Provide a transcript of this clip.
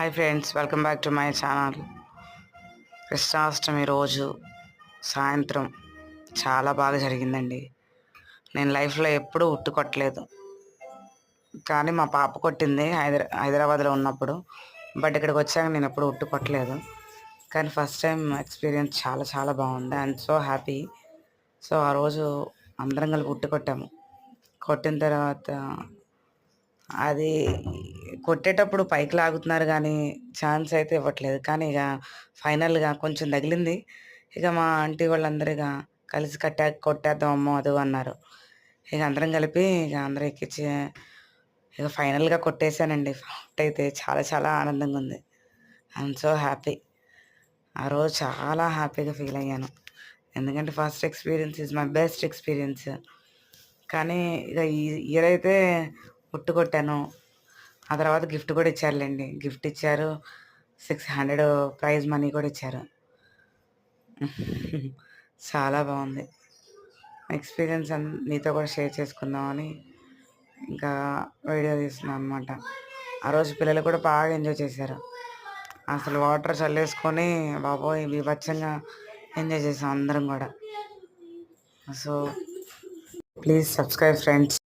Hi friends welcome back to my channel Krishnashtami రోజు సాయంత్రం చాలా బాగా జరిగిందండి. నేను లైఫ్లో ఎప్పుడూ ఉట్టు కొట్టలేదు కానీ మా పాప కొట్టింది హైదరా హైదరాబాద్లో ఉన్నప్పుడు. బట్ ఇక్కడికి వచ్చాక నేను ఎప్పుడు ఉట్టు కొట్టలేదు కానీ ఫస్ట్ టైం ఎక్స్పీరియన్స్ చాలా చాలా బాగుంది. అండ్ సో హ్యాపీ సో ఆ రోజు అందరం కలిపి ఉట్టు కొట్టాము కొట్టిన తర్వాత అది కొట్టేటప్పుడు పైకి లాగుతున్నారు కానీ ఛాన్స్ అయితే ఇవ్వట్లేదు. కానీ ఇక ఫైనల్గా కొంచెం తగిలింది. ఇక మా ఆంటీ వాళ్ళందరూ ఇక కలిసి కట్టా కొట్టేద్దాం అమ్మో అది అన్నారు. ఇక అందరం కలిపి ఇక అందరూ ఎక్కించి ఇక ఫైనల్గా కొట్టేశానండి. ఫౌట్ అయితే చాలా చాలా ఆనందంగా ఉంది. I'm so happy. ఆ రోజు చాలా హ్యాపీగా ఫీల్ అయ్యాను. ఎందుకంటే first experience is my best experience. కానీ ఇక ఈ ఇయర్ అయితే ఉట్టు కొట్టాను ఆ తర్వాత గిఫ్ట్ కూడా ఇచ్చారులేండి. గిఫ్ట్ ఇచ్చారు. సిక్స్ హండ్రెడ్ ప్రైజ్ మనీ కూడా ఇచ్చారు. చాలా బాగుంది. ఎక్స్పీరియన్స్ అన్ మీతో కూడా షేర్ చేసుకుందామని ఇంకా వీడియో తీస్తున్నాను అనమాట ఆ రోజు పిల్లలు కూడా బాగా ఎంజాయ్ చేశారు. అసలు వాటర్ చల్లేసుకొని బాబోయ్ విభత్సంగా ఎంజాయ్ చేసాం అందరం కూడా. So please subscribe friends.